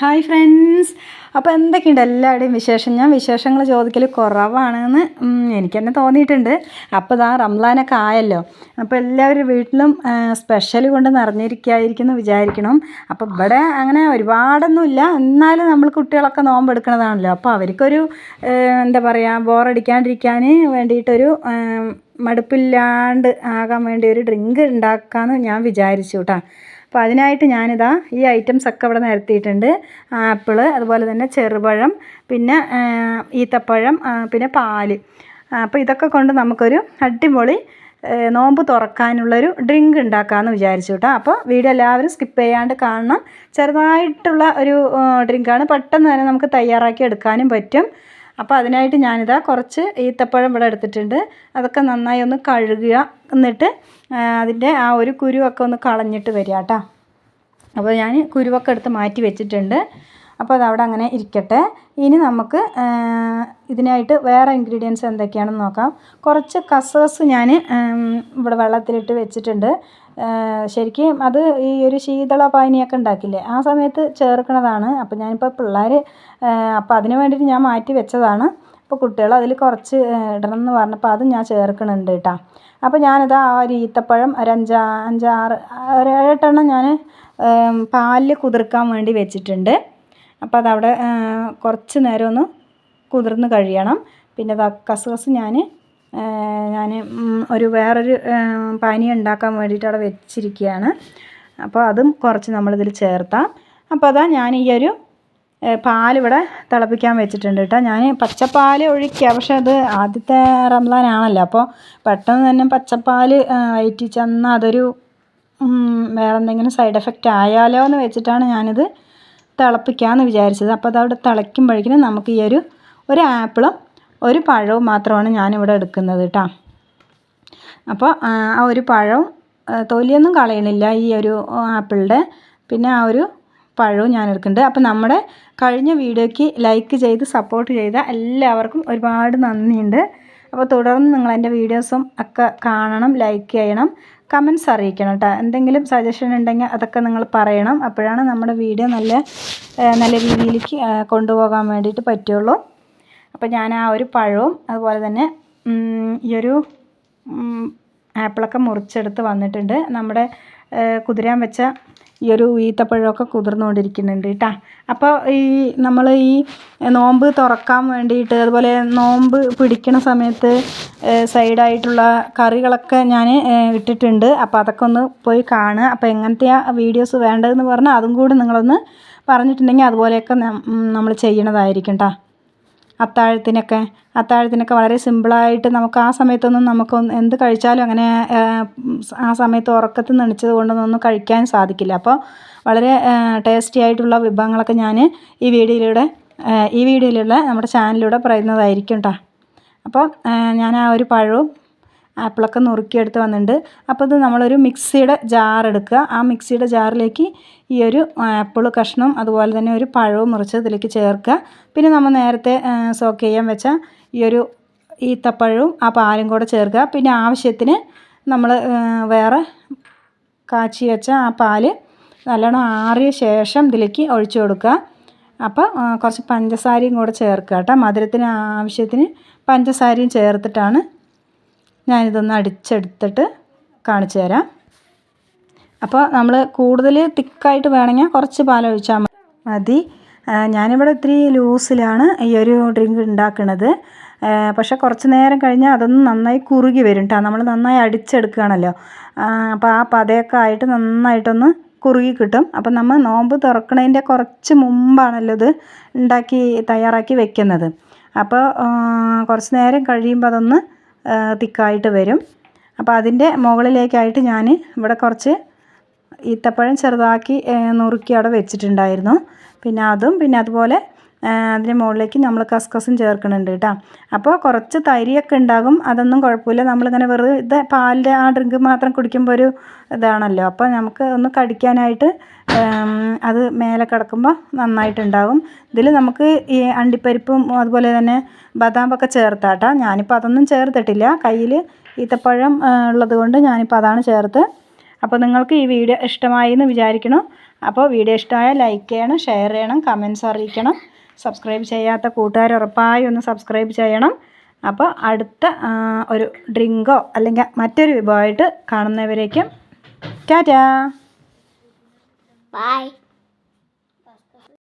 Hi friends അപ്പോൾ എന്തൊക്കെയുണ്ട് എല്ലാവരുടെയും വിശേഷം? ഞാൻ വിശേഷങ്ങൾ ചോദിക്കൽ കുറവാണെന്ന് എനിക്ക് തന്നെ തോന്നിയിട്ടുണ്ട്. അപ്പോൾ ഇതാ റംലാനൊക്കെ ആയല്ലോ. അപ്പോൾ എല്ലാവരും വീട്ടിലും സ്പെഷ്യൽ കൊണ്ട് നിറഞ്ഞിരിക്കായിരിക്കുന്നു വിചാരിക്കണം. അപ്പോൾ ഇവിടെ അങ്ങനെ ഒരുപാടൊന്നുമില്ല എന്നാലും നമ്മൾ കുട്ടികളൊക്കെ നോമ്പെടുക്കണതാണല്ലോ അപ്പോൾ അവർക്കൊരു എന്താ പറയുക ബോറടിക്കാണ്ടിരിക്കാൻ വേണ്ടിയിട്ടൊരു മടുപ്പില്ലാണ്ട് ആകാൻ വേണ്ടി ഒരു ഡ്രിങ്ക് ഉണ്ടാക്കാമെന്ന് ഞാൻ വിചാരിച്ചു കേട്ടോ അപ്പോൾ അതിനായിട്ട് ഞാനിതാ ഈ ഐറ്റംസ് ഒക്കെ ഇവിടെ നിരത്തിയിട്ടുണ്ട്. ആപ്പിൾ അതുപോലെ തന്നെ ചെറുപഴം പിന്നെ ഈത്തപ്പഴം പിന്നെ പാൽ. അപ്പോൾ ഇതൊക്കെ കൊണ്ട് നമുക്കൊരു അടിപൊളി നോമ്പ് തുറക്കാനുള്ളൊരു ഡ്രിങ്ക് ഉണ്ടാക്കാമെന്ന് വിചാരിച്ചു കേട്ടോ. അപ്പോൾ വീഡിയോ എല്ലാവരും സ്കിപ്പ് ചെയ്യാണ്ട് കാണണം. ചെറുതായിട്ടുള്ള ഒരു ഡ്രിങ്കാണ് പെട്ടെന്ന് തന്നെ നമുക്ക് തയ്യാറാക്കി എടുക്കാനും പറ്റും. അപ്പോൾ അതിനായിട്ട് ഞാനിതാ കുറച്ച് ഈത്തപ്പഴം ഇവിടെ എടുത്തിട്ടുണ്ട്. അതൊക്കെ നന്നായി ഒന്ന് കഴുകുക. എന്നിട്ട് അതിന്റെ ആ ഒരു കുരുവൊക്കെ ഒന്ന് കളഞ്ഞിട്ട് വരിക കേട്ടോ. അപ്പോൾ ഞാൻ കുരുവൊക്കെ എടുത്ത് മാറ്റി വെച്ചിട്ടുണ്ട്. അപ്പോൾ അതവിടെ അങ്ങനെ ഇരിക്കട്ടെ. ഇനി നമുക്ക് ഇതിനായിട്ട് വേറെ ഇൻഗ്രീഡിയൻസ് എന്തൊക്കെയാണെന്ന് നോക്കാം. കുറച്ച് കസകസ് ഞാൻ ഇവിടെ വെള്ളത്തിലിട്ട് വെച്ചിട്ടുണ്ട്. ശരിക്കും അത് ഈ ഒരു ശീതള പാനിയൊക്കെ ഉണ്ടാക്കില്ലേ ആ സമയത്ത് ചേർക്കുന്നതാണ്. അപ്പോൾ ഞാനിപ്പോൾ പിള്ളേർ അപ്പോൾ അതിന് വേണ്ടിയിട്ട് ഞാൻ മാറ്റി വെച്ചതാണ്. അപ്പോൾ കുട്ടികൾ അതിൽ കുറച്ച് ഇടണം എന്ന് പറഞ്ഞപ്പോൾ അതും ഞാൻ ചേർക്കുന്നുണ്ട് കേട്ടോ. അപ്പോൾ ഞാനിത് ആ ഒരു ഈത്തപ്പഴം ഒരു അഞ്ചാ അഞ്ചാറ് ഒരു ഏഴെട്ടെണ്ണം ഞാൻ പാലിൽ കുതിർക്കാൻ വേണ്ടി വെച്ചിട്ടുണ്ട്. അപ്പോൾ അതവിടെ കുറച്ച് നേരം ഒന്ന് കുതിർന്ന് കഴിയണം. പിന്നെ കസകസ് ഞാൻ ഞാൻ ഒരു വേറൊരു പാനീയം ഉണ്ടാക്കാൻ വേണ്ടിയിട്ട് അവിടെ വെച്ചിരിക്കുകയാണ്. അപ്പോൾ അതും കുറച്ച് നമ്മളിതിൽ ചേർത്താം. അപ്പോൾ അതാ ഞാൻ ഈ ഒരു പാലിവിടെ തിളപ്പിക്കാൻ വെച്ചിട്ടുണ്ട് കേട്ടോ. ഞാൻ പച്ചപ്പാൽ ഒഴിക്കുക പക്ഷേ അത് ആദ്യത്തെ റംലാനാണല്ലോ അപ്പോൾ പെട്ടെന്ന് തന്നെ പച്ചപ്പാൽ വയറ്റി ചെന്നാൽ അതൊരു വേറെ എന്തെങ്കിലും സൈഡ് എഫക്റ്റ് ആയാലോ എന്ന് വെച്ചിട്ടാണ് ഞാനിത് തിളപ്പിക്കാമെന്ന് വിചാരിച്ചത്. അപ്പോൾ അതവിടെ തിളയ്ക്കുമ്പോഴേക്കിനും നമുക്ക് ഈ ഒരു ഒരു ആപ്പിളും ഒരു പഴവും മാത്രമാണ് ഞാനിവിടെ എടുക്കുന്നത് കേട്ടോ അപ്പോൾ ആ ഒരു പഴവും തൊലിയൊന്നും കളയണില്ല ഈ ഒരു ആപ്പിളിന്റെ. പിന്നെ ആ ഒരു പഴവും ഞാൻ എടുക്കുന്നുണ്ട്. അപ്പോൾ നമ്മുടെ കഴിഞ്ഞ വീഡിയോയ്ക്ക് ലൈക്ക് ചെയ്ത് സപ്പോർട്ട് ചെയ്ത എല്ലാവർക്കും ഒരുപാട് നന്ദിയുണ്ട്. അപ്പോൾ തുടർന്ന് നിങ്ങൾ എന്റെ വീഡിയോസും ഒക്കെ കാണണം ലൈക്ക് ചെയ്യണം. കമൻസ് അറിയിക്കണം കേട്ടോ എന്തെങ്കിലും സജഷൻ ഉണ്ടെങ്കിൽ അതൊക്കെ നിങ്ങൾ പറയണം. അപ്പോഴാണ് നമ്മുടെ വീഡിയോ നല്ല നല്ല രീതിയിലേക്ക് കൊണ്ടുപോകാൻ വേണ്ടിയിട്ട് പറ്റുള്ളൂ. അപ്പോൾ ഞാൻ ആ ഒരു പഴവും അതുപോലെ തന്നെ ഈ ഒരു ആപ്പിളൊക്കെ മുറിച്ചെടുത്ത് വന്നിട്ടുണ്ട്. നമ്മുടെ കുതിരാൻ വെച്ച ഈ ഒരു ഈത്തപ്പഴമൊക്കെ കുതിർന്നുകൊണ്ടിരിക്കുന്നുണ്ട് കേട്ടോ അപ്പോൾ ഈ നമ്മൾ ഈ നോമ്പ് തുറക്കാൻ വേണ്ടിയിട്ട് അതുപോലെ നോമ്പ് പിടിക്കണ സമയത്ത് സൈഡായിട്ടുള്ള കറികളൊക്കെ ഞാൻ ഇട്ടിട്ടുണ്ട്. അപ്പോൾ അതൊക്കെ ഒന്ന് പോയി കാണുക. അപ്പോൾ എങ്ങനത്തെയാണ് വീഡിയോസ് വേണ്ടതെന്ന് പറഞ്ഞാൽ അതും കൂടി നിങ്ങളൊന്ന് പറഞ്ഞിട്ടുണ്ടെങ്കിൽ അതുപോലെയൊക്കെ നമ്മൾ ചെയ്യണതായിരിക്കും കേട്ടോ അത്താഴത്തിനൊക്കെ അത്താഴത്തിനൊക്കെ വളരെ സിമ്പിളായിട്ട് നമുക്ക് ആ സമയത്തൊന്നും നമുക്കൊന്ന് എന്ത് കഴിച്ചാലും അങ്ങനെ ആ, സമയത്ത് ഉറക്കത്തിൽ നിന്ന് കൊണ്ടൊന്നും കഴിക്കാൻ സാധിക്കില്ല. അപ്പോൾ വളരെ ടേസ്റ്റി ആയിട്ടുള്ള വിഭവങ്ങളൊക്കെ ഞാൻ ഈ വീഡിയോയിലൂടെ ഈ വീഡിയോയിലുള്ള നമ്മുടെ ചാനലിലൂടെ പറയുന്നതായിരിക്കും കേട്ടോ അപ്പോൾ ഞാൻ ആ ഒരു പഴവും ആപ്പിളൊക്കെ നുറുക്കിയെടുത്ത് വന്നിട്ടുണ്ട്. അപ്പോൾ ഇത് നമ്മളൊരു മിക്സിയുടെ ജാർ എടുക്കുക. ആ മിക്സിയുടെ ജാറിലേക്ക് ഈ ഒരു ആപ്പിൾ കഷ്ണം അതുപോലെ തന്നെ ഒരു പഴവും മുറിച്ച് ഇതിലേക്ക് ചേർക്കുക. പിന്നെ നമ്മൾ നേരത്തെ സോക്ക് ചെയ്യാൻ വെച്ച ഈ ഒരു ഈത്തപ്പഴവും ആ പാലും കൂടെ ചേർക്കുക. പിന്നെ ആവശ്യത്തിന് നമ്മൾ വേറെ കാച്ചി വെച്ച ആ പാൽ നല്ലോണം ആറിയ ശേഷം ഇതിലേക്ക് ഒഴിച്ചു കൊടുക്കുക. അപ്പോൾ കുറച്ച് പഞ്ചസാരയും കൂടെ ചേർക്കുക കേട്ടോ. മധുരത്തിന് ആവശ്യത്തിന് പഞ്ചസാരയും ചേർത്തിട്ടാണ് ഞാനിതൊന്ന് അടിച്ചെടുത്തിട്ട് കാണിച്ചു തരാം. അപ്പോൾ നമ്മൾ കൂടുതൽ തിക്കായിട്ട് വേണമെങ്കിൽ കുറച്ച് പാലൊഴിച്ചാൽ മതി. ഞാനിവിടെ ഇത്തിരി ലൂസിലാണ് ഈ ഒരു ഡ്രിങ്ക് ഉണ്ടാക്കുന്നത് പക്ഷേ കുറച്ച് നേരം കഴിഞ്ഞാൽ അതൊന്ന് നന്നായി കുറുകി വരും കേട്ടോ നമ്മൾ നന്നായി അടിച്ചെടുക്കുകയാണല്ലോ. അപ്പോൾ ആ പതയൊക്കെ ആയിട്ട് നന്നായിട്ടൊന്ന് കുറുകി കിട്ടും. അപ്പം നമ്മൾ നോമ്പ് തുറക്കണതിന്റെ കുറച്ച് മുമ്പാണല്ലോ ഇത് ഉണ്ടാക്കി തയ്യാറാക്കി വെക്കുന്നത്. അപ്പോൾ കുറച്ച് നേരം കഴിയുമ്പോൾ അതൊന്ന് തിക്കായിട്ട് വരും. അപ്പോൾ അതിന്റെ മുകളിലേക്കായിട്ട് ഞാൻ ഇവിടെ കുറച്ച് ഈത്തപ്പഴം ചെറുതാക്കി നുറുക്കി അവിടെ വെച്ചിട്ടുണ്ടായിരുന്നു. പിന്നെ അതും പിന്നെ അതുപോലെ അതിന്റെ മുകളിലേക്ക് നമ്മൾ കസ്കസും ചേർക്കുന്നുണ്ട് കേട്ടോ. അപ്പോൾ കുറച്ച് തരിയൊക്കെ ഉണ്ടാകും. അതൊന്നും കുഴപ്പമില്ല. നമ്മളിങ്ങനെ വെറുതെ പാലിന്റെ ആ ഡ്രിങ്ക് മാത്രം കുടിക്കുമ്പോൾ ഒരു ഇതാണല്ലോ. അപ്പോൾ നമുക്ക് ഒന്ന് കടിക്കാനായിട്ട് അത് മേലെ കിടക്കുമ്പോൾ നന്നായിട്ടുണ്ടാകും. ഇതിൽ നമുക്ക് ഈ അണ്ടിപ്പരിപ്പും അതുപോലെ തന്നെ ബദാമൊക്കെ ചേർത്താട്ടാ ഞാനിപ്പോൾ അതൊന്നും ചേർത്തിട്ടില്ല. കയ്യിൽ ഈത്തപ്പഴം ഉള്ളത് കൊണ്ട് ഞാനിപ്പോൾ അതാണ് ചേർത്ത്. അപ്പോൾ നിങ്ങൾക്ക് ഈ വീഡിയോ ഇഷ്ടമായി എന്ന് വിചാരിക്കണം അപ്പോൾ വീഡിയോ ഇഷ്ടമായാൽ ലൈക്ക് ചെയ്യണം ഷെയർ ചെയ്യണം കമൻസ് അറിയിക്കണം. സബ്സ്ക്രൈബ് ചെയ്യാത്ത കൂട്ടുകാർ ഉറപ്പായും ഒന്ന് സബ്സ്ക്രൈബ് ചെയ്യണം അപ്പോൾ അടുത്ത ഒരു ഡ്രിങ്കോ അല്ലെങ്കിൽ മറ്റൊരു വിഭവമായിട്ട് കാണുന്നവരേക്കും ടാറ്റാ Bye.